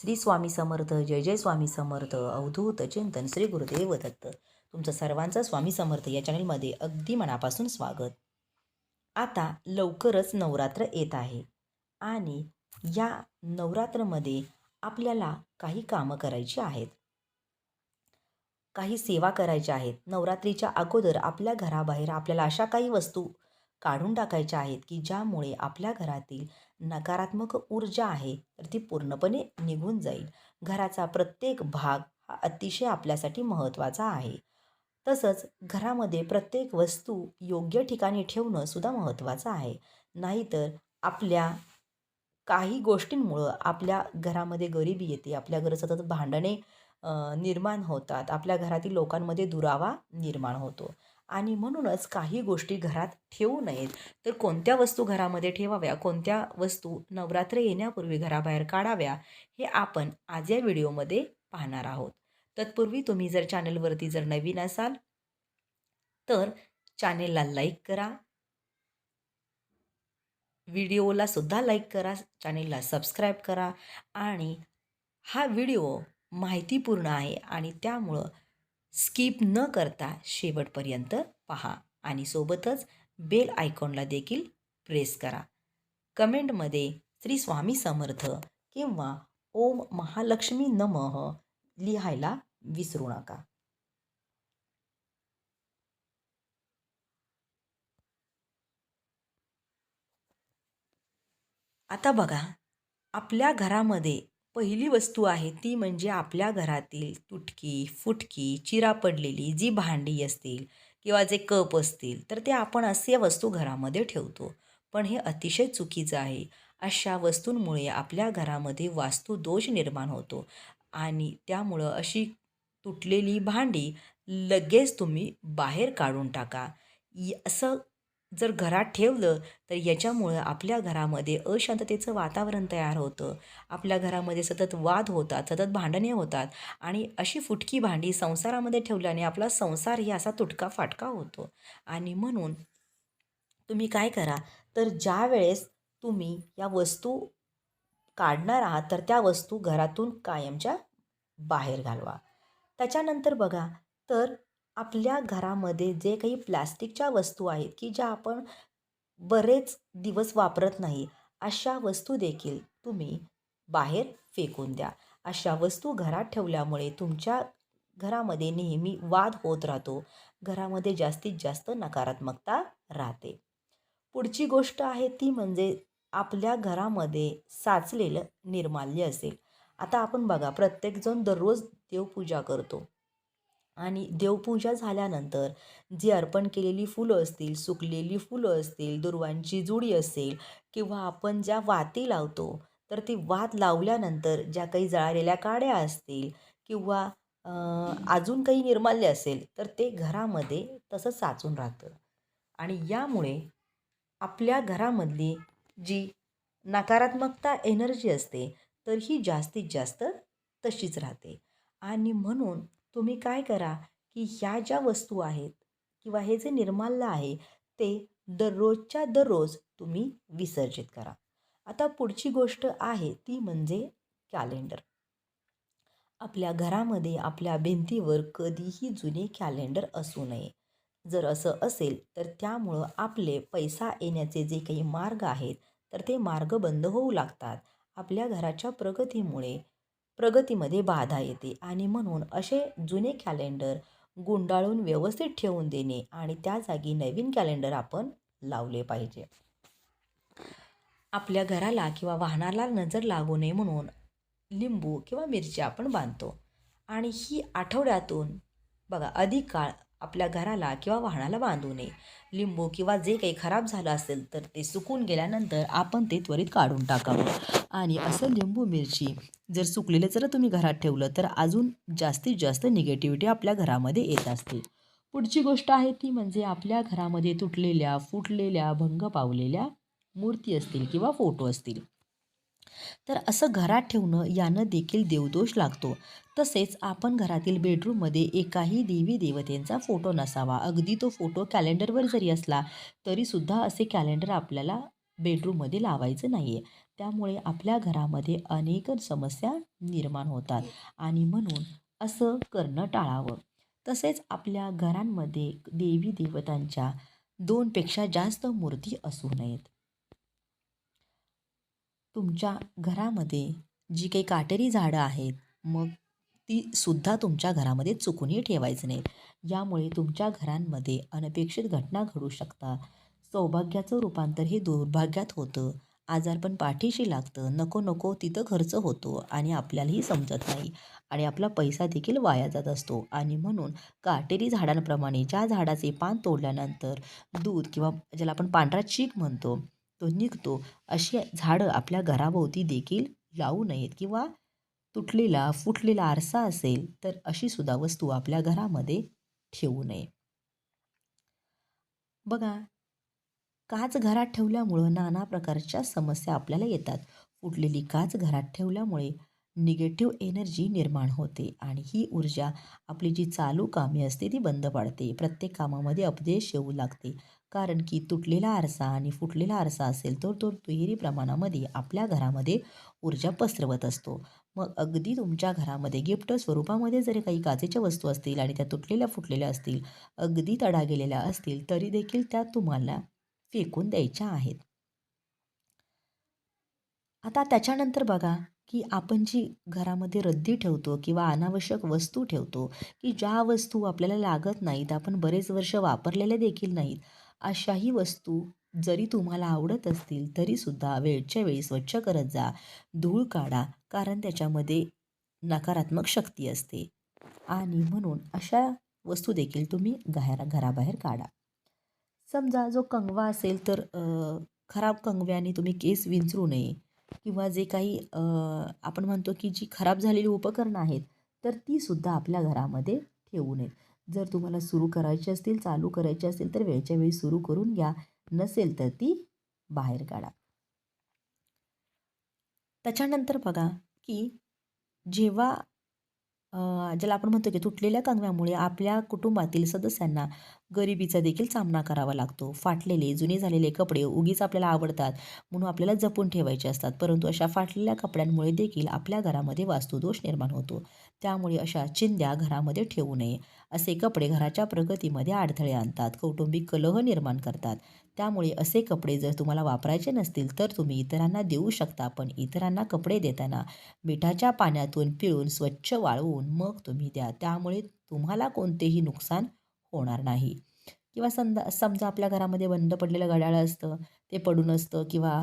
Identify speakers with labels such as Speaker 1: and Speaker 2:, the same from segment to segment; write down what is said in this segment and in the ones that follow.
Speaker 1: श्री स्वामी समर्थ जय जय स्वामी समर्थ अवधूत चिंतन श्री गुरुदेव दत्त. तुमचं सर्वांचं स्वामी समर्थ या चॅनलमध्ये अगदी मनापासून स्वागत. आता लवकरच नवरात्र येत आहे आणि या नवरात्रमध्ये आपल्याला काही कामं करायची आहेत. काही सेवा करायच्या आहेत. नवरात्रीच्या अगोदर आपल्या घराबाहेर आपल्याला अशा काही वस्तू काढून टाकायच्या आहेत की ज्यामुळे आपल्या घरातील नकारात्मक ऊर्जा आहे तर ती पूर्णपणे निघून जाईल. घराचा प्रत्येक भाग हा अतिशय आपल्यासाठी महत्त्वाचा आहे. तसंच घरामध्ये प्रत्येक वस्तू योग्य ठिकाणी ठेवणं सुद्धा महत्त्वाचं आहे. नाहीतर आपल्या काही गोष्टींमुळं आपल्या घरामध्ये गरिबी येते आपल्या घरात सतत भांडणे निर्माण होतात आपल्या घरातील लोकांमध्ये दुरावा निर्माण होतो. आणि म्हणूनच काही गोष्टी घरात ठेवू नयेत. तर कोणत्या वस्तू घरामध्ये ठेवाव्या? कोणत्या वस्तू नवरात्र येण्यापूर्वी घराबाहेर काढाव्या? हे आपण आज या व्हिडिओमध्ये पाहणार आहोत. तत्पूर्वी तुम्ही जर चॅनलवरती जर नवीन असाल तर चॅनेलला लाईक करा. व्हिडिओला सुद्धा लाईक करा. चॅनेलला सबस्क्राईब करा. आणि हा व्हिडिओ माहितीपूर्ण आहे आणि त्यामुळं स्किप न करता शेवटपर्यंत पहा आणि सोबतच बेल आयकॉनला देखील प्रेस करा. कमेंटमध्ये श्री स्वामी समर्थ किंवा ओम महालक्ष्मी नमः लिहायला विसरू नका. आता बघा आपल्या घरामध्ये पहिली वस्तू आहे ती म्हणजे आपल्या घरातील तुटकी फुटकी चिरा पडलेली जी भांडी असतील किंवा जे कप असतील तर ते आपण असे वस्तू घरामध्ये ठेवतो. पण हे अतिशय चुकीचं आहे. अशा वस्तूंमुळे आपल्या घरामध्ये वास्तुदोष निर्माण होतो आणि त्यामुळं अशी तुटलेली भांडी लगेच तुम्ही बाहेर काढून टाका. असं जर घरात ठेवलं तर याच्यामुळं आपल्या घरामध्ये अशांततेचं वातावरण तयार होतं. आपल्या घरामध्ये सतत वाद होतात सतत भांडणे होतात आणि अशी फुटकी भांडी संसारामध्ये ठेवल्याने आपला संसार ही असा तुटका फाटका होतो. आणि म्हणून तुम्ही काय करा तर ज्या वेळेस तुम्ही या वस्तू काढणार आहात तर त्या वस्तू घरातून कायमच्या बाहेर घालवा. त्याच्यानंतर बघा तर आपल्या घरामध्ये जे काही प्लॅस्टिकच्या वस्तू आहेत की ज्या आपण बरेच दिवस वापरत नाही अशा वस्तू देखील तुम्ही बाहेर फेकून द्या. अशा वस्तू घरात ठेवल्यामुळे तुमच्या घरामध्ये नेहमी वाद होत राहतो. घरामध्ये जास्तीत जास्त नकारात्मकता राहते. पुढची गोष्ट आहे ती म्हणजे आपल्या घरामध्ये साचलेलं निर्माल्य असेल. आता आपण बघा प्रत्येकजण दररोज देवपूजा करतो. आणि देवपूजा झाल्यानंतर जी अर्पण केलेली फुलं असतील सुकलेली फुलं असतील दुर्वांची जुडी असेल किंवा आपण ज्या वाती लावतो तर ती वात लावल्यानंतर ज्या काही जळालेल्या काड्या असतील किंवा अजून काही निर्माल्य असेल तर ते घरामध्ये तसं साचून राहतं. आणि यामुळे आपल्या घरामधली जी नकारात्मकता एनर्जी असते तर ही जास्तीत जास्त तशीच राहते. आणि म्हणून तुम्ही काय करा की ह्या ज्या वस्तू आहेत किंवा हे जे निर्माल्य आहे ते दररोजच्या दररोज तुम्ही विसर्जित करा. आता पुढची गोष्ट आहे ती म्हणजे कॅलेंडर आपल्या घरामध्ये आपल्या भिंतीवर कधीही जुने कॅलेंडर असू नये. जर असं असेल तर त्यामुळं आपले पैसा येण्याचे जे काही मार्ग आहेत तर ते मार्ग बंद होऊ लागतात. आपल्या घराच्या प्रगतीमुळे प्रगतीमध्ये बाधा येते आणि म्हणून असे जुने कॅलेंडर गुंडाळून व्यवस्थित ठेवून देणे आणि त्या जागी नवीन कॅलेंडर आपण लावले पाहिजे. आपल्या घराला किंवा वाहनाला नजर लागू नये म्हणून लिंबू किंवा मिरची आपण बांधतो. आणि ही आठवड्यातून बघा अधिक काळ आपल्या घराला किंवा वाहनाला बांधू नये. लिंबू किंवा जे काही खराब झालं असेल तर ते सुकून गेल्यानंतर आपण ते त्वरित काढून टाकावं. आणि असं लिंबू मिरची जर सुकलेलं जर तुम्ही घरात ठेवलं तर अजून जास्तीत जास्त निगेटिव्हिटी आपल्या घरामध्ये येत असते. पुढची गोष्ट आहे ती म्हणजे आपल्या घरामध्ये तुटलेल्या फुटलेल्या भंग पावलेल्या मूर्ती असतील किंवा फोटो असतील. तर असं घरात ठेवणं यानं देखील देवदोष लागतो. तसेच आपण घरातील बेडरूममध्ये एकाही देवी देवतेंचा फोटो नसावा. अगदी तो फोटो कॅलेंडरवर जरी असला तरीसुद्धा असे कॅलेंडर आपल्याला बेडरूममध्ये लावायचं नाही आहे त्यामुळे आपल्या घरामध्ये अनेक समस्या निर्माण होतात. आणि म्हणून असं करणं टाळावं. तसेच आपल्या घरांमध्ये देवी देवतांच्या दोनपेक्षा जास्त मूर्ती असू नयेत. तुमच्या घरामध्ये जी काही काटेरी झाडं आहेत मग ती सुद्धा तुमच्या घरामध्ये चुकूनही ठेवायचं नाही. यामुळे तुमच्या घरांमध्ये अनपेक्षित घटना घडू शकतात. सौभाग्याचं रूपांतर हे दुर्भाग्यात होतं. आजारपण पाठीशी लागतं. नको नको तिथं खर्च होतो आणि आपल्यालाही समजत नाही. आणि आपला पैसा देखील वाया जात असतो. आणि म्हणून काटेरी झाडांप्रमाणे ज्या झाडाचे पान तोडल्यानंतर दूध किंवा ज्याला आपण पांढरा चीक म्हणतो तो निघतो अशी झाडं आपल्या घराभोवती देखील लावू नयेत किंवा तुटलेला फुटलेला आरसा असेल तर अशी सुद्धा वस्तू आपल्या घरामध्ये ठेवू नये. बघा काच घरात ठेवल्यामुळं नाना प्रकारच्या समस्या आपल्याला येतात. फुटलेली काच घरात ठेवल्यामुळे निगेटिव्ह एनर्जी निर्माण होते आणि ही ऊर्जा आपली जी चालू कामे असते ती बंद पडते. प्रत्येक कामामध्ये अपदेश येऊ लागते. कारण की तुटलेला आरसा आणि फुटलेला आरसा असेल तर तो दुहेरी प्रमाणामध्ये आपल्या घरामध्ये ऊर्जा पसरवत असतो. मग अगदी तुमच्या घरामध्ये गिफ्ट स्वरूपामध्ये जरी काही काचेच्या वस्तू असतील आणि त्या तुटलेल्या फुटलेल्या असतील अगदी तडा गेलेल्या असतील तरी देखील त्या तुम्हाला फेकून द्यायच्या आहेत. आता त्याच्यानंतर बघा की आपण जी घरामध्ये रद्दी ठेवतो किंवा अनावश्यक वस्तू ठेवतो की ज्या वस्तू आपल्याला लागत नाहीत आपण बरेच वर्ष वापरलेल्या देखील नाहीत अशाही वस्तू जरी तुम्हाला आवडत असतील तरीसुद्धा वेळच्या वेळी स्वच्छ करत जा. धूळ काढा कारण त्याच्यामध्ये नकारात्मक शक्ती असते. आणि म्हणून अशा वस्तू देखील तुम्ही घरा घराबाहेर काढा. समजा जो कंगवा असेल तर खराब कंगव्याने तुम्ही केस विंचरू नये किंवा जे काही आपण म्हणतो की जी खराब झालेली उपकरणं आहेत तर तीसुद्धा आपल्या घरामध्ये ठेवू नयेत. जर तुम्हाला सुरू करायची असतील चालू करायची असतील तर वेळच्या वेळी सुरू करून घ्या. नसेल तर ती बाहेर काढा. त्याच्यानंतर बघा की जेव्हा ज्याला आपण म्हणतो की तुटलेल्या कंगव्यामुळे आपल्या कुटुंबातील सदस्यांना गरिबीचा देखील सामना करावा लागतो. फाटलेले जुने झालेले कपडे उगीच आपल्याला आवडतात म्हणून आपल्याला जपून ठेवायचे असतात. परंतु अशा फाटलेल्या कपड्यांमुळे देखील आपल्या घरामध्ये वास्तुदोष निर्माण होतो. त्यामुळे अशा चिंध्या घरामध्ये ठेवू नये. असे कपडे घराच्या प्रगतीमध्ये अडथळे आणतात कौटुंबिक कलह निर्माण करतात. त्यामुळे असे कपडे जर तुम्हाला वापरायचे नसतील तर तुम्ही इतरांना देऊ शकता पण इतरांना कपडे देताना मिठाच्या पाण्यातून पिळून स्वच्छ वाळवून मग तुम्ही द्या. त्यामुळे तुम्हाला कोणतेही नुकसान होणार नाही. किंवा समजा समजा आपल्या घरामध्ये बंद पडलेलं घड्याळ असतं ते पडून असतं किंवा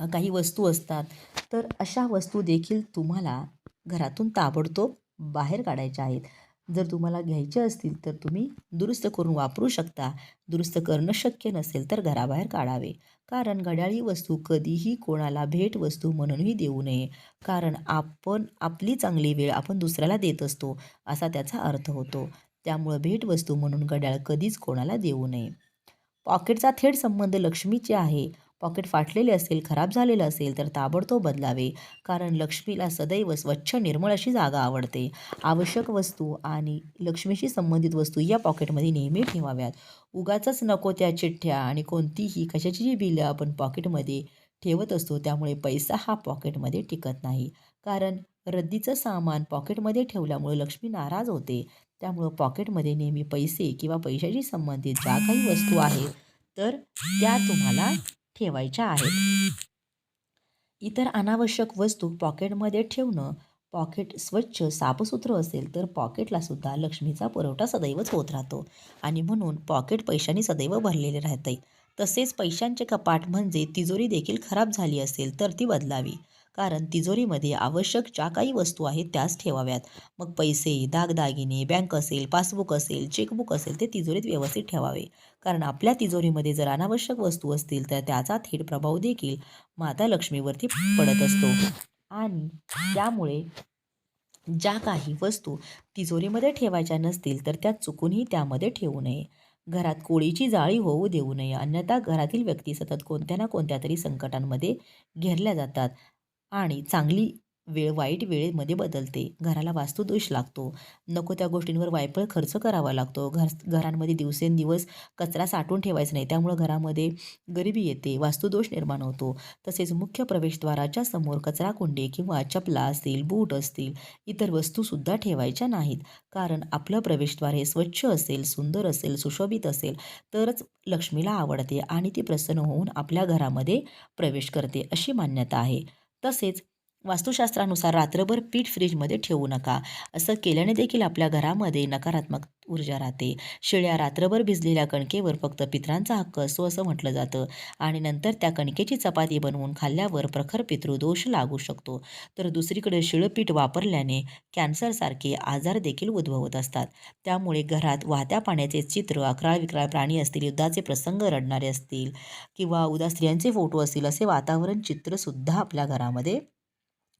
Speaker 1: काही वस्तू असतात तर अशा वस्तू देखील तुम्हाला घरातून ताबडतोब बाहेर काढायच्या आहेत. जर तुम्हाला घ्यायचे असतील तर तुम्ही दुरुस्त करून वापरू शकता. दुरुस्त करणं शक्य नसेल तर घराबाहेर काढावे. कारण घड्याळी वस्तू कधीही कोणाला भेट वस्तू म्हणूनही देऊ नये. कारण आपण आपली चांगली वेळ आपण दुसऱ्याला देत असतो असा त्याचा अर्थ होतो. त्यामुळं भेटवस्तू म्हणून घड्याळ कधीच कोणाला देऊ नये. पॉकेटचा थेट संबंध लक्ष्मीचे आहे. पॉकेट फाटलेले असेल खराब झालेलं असेल तर ताबडतोब बदलावे कारण लक्ष्मीला सदैव स्वच्छ निर्मळ अशी जागा आवडते. आवश्यक वस्तू आणि लक्ष्मीशी संबंधित वस्तू या पॉकेटमध्ये नेहमी ठेवाव्यात. उगाच नको त्या चिठ्ठ्या आणि कोणतीही कशाची जी बिलं आपण पॉकेटमध्ये ठेवत असतो त्यामुळे पैसा हा पॉकेटमध्ये टिकत नाही. कारण रद्दीचं सामान पॉकेटमध्ये ठेवल्यामुळे लक्ष्मी नाराज होते. त्यामुळं पॉकेटमध्ये नेहमी पैसे किंवा पैशाशी संबंधित ज्या काही वस्तू आहेत तर त्या तुम्हाला ठेवायच्या आहेत. इतर अनावश्यक वस्तू पॉकेटमध्ये ठेवणं पॉकेट स्वच्छ साफसुथरं असेल तर पॉकेटला सुद्धा लक्ष्मीचा पुरवठा सदैवच होत राहतो. आणि म्हणून पॉकेट पैशांनी सदैव भरलेले राहते तसेच पैशांचे कपाट म्हणजे तिजोरी देखील खराब झाली असेल तर ती बदलावी. कारण तिजोरीमध्ये आवश्यक ज्या काही वस्तू आहेत त्याच ठेवाव्यात. मग पैसे दागदागिने बँक असेल पासबुक असेल चेकबुक असेल ते तिजोरीत व्यवस्थित ठेवावे. कारण आपल्या तिजोरीमध्ये जर अनावश्यक वस्तू असतील तर त्याचा थेट प्रभाव देखील माता लक्ष्मीवरती पडत असतो. आणि त्यामुळे ज्या काही वस्तू तिजोरीमध्ये ठेवायच्या नसतील तर त्या चुकूनही त्यामध्ये ठेवू नये. घरात कोळीची जाळी होऊ देऊ नये. अन्यथा घरातील व्यक्ती सतत कोणत्या ना कोणत्या तरी संकटांमध्ये घेरल्या जातात. आणि चांगली वेळ वाईट वेळेमध्ये बदलते. घराला वास्तुदोष लागतो. नको त्या गोष्टींवर वायफळ खर्च करावा लागतो. घर घरांमध्ये दिवसेंदिवस कचरा साठवून ठेवायचा नाही. त्यामुळं घरामध्ये गरिबी येते. वास्तुदोष निर्माण होतो. तसेच मुख्य प्रवेशद्वाराच्या समोर कचराकुंडी किंवा चपला असतील बूट असतील इतर वस्तूसुद्धा ठेवायच्या नाहीत. कारण आपलं प्रवेशद्वार हे स्वच्छ असेल सुंदर असेल सुशोभित असेल तरच लक्ष्मीला आवडते आणि ती प्रसन्न होऊन आपल्या घरामध्ये प्रवेश करते अशी मान्यता आहे. तसेच वास्तुशास्त्रानुसार रात्रभर पीठ फ्रीजमध्ये ठेवू नका. असं केल्याने देखील आपल्या घरामध्ये नकारात्मक ऊर्जा राहते. शिळ्या रात्रभर भिजलेल्या कणकेवर फक्त पितरांचा हक्क असो असं म्हटलं जातं. आणि नंतर त्या कणकेची चपाती बनवून खाल्ल्यावर प्रखर पितृदोष लागू शकतो. तर दुसरीकडे शिळपीठ वापरल्याने कॅन्सरसारखे आजार देखील उद्भवत असतात. त्यामुळे घरात वाहत्या पाण्याचे चित्र अकराळ विक्राळ प्राणी असतील युद्धाचे प्रसंग रडणारे असतील किंवा उदा स्त्रियांचे फोटो असतील असे वातावरण चित्रसुद्धा आपल्या घरामध्ये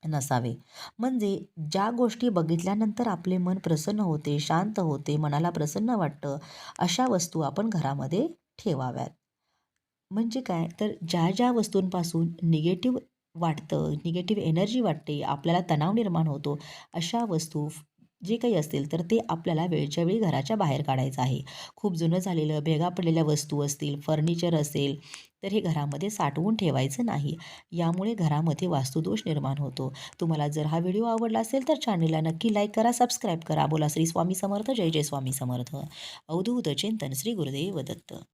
Speaker 1: नसावे. म्हणजे ज्या गोष्टी बघितल्यानंतर आपले मन प्रसन्न होते शांत होते मनाला प्रसन्न वाटतं अशा वस्तू आपण घरामध्ये ठेवाव्यात. म्हणजे काय? तर ज्या ज्या वस्तूंपासून निगेटिव्ह वाटतं निगेटिव्ह एनर्जी वाटते आपल्याला तणाव निर्माण होतो अशा वस्तू जे काही असतील तर ते आपल्याला वेळच्या वेळी घराच्या बाहेर काढायचं आहे. खूप जुनं झालेलं भेगा पडलेल्या वस्तू असतील फर्निचर असेल तर हे घरामध्ये साठवून ठेवायचं नाही. यामुळे घरामध्ये वास्तुदोष निर्माण होतो. तुम्हाला जर हा व्हिडिओ आवडला असेल तर चॅनलला नक्की लाईक करा सबस्क्राईब करा. बोला श्री स्वामी समर्थ. जय जय स्वामी समर्थ. अवधूत चिंतन श्री गुरुदेव दत्त.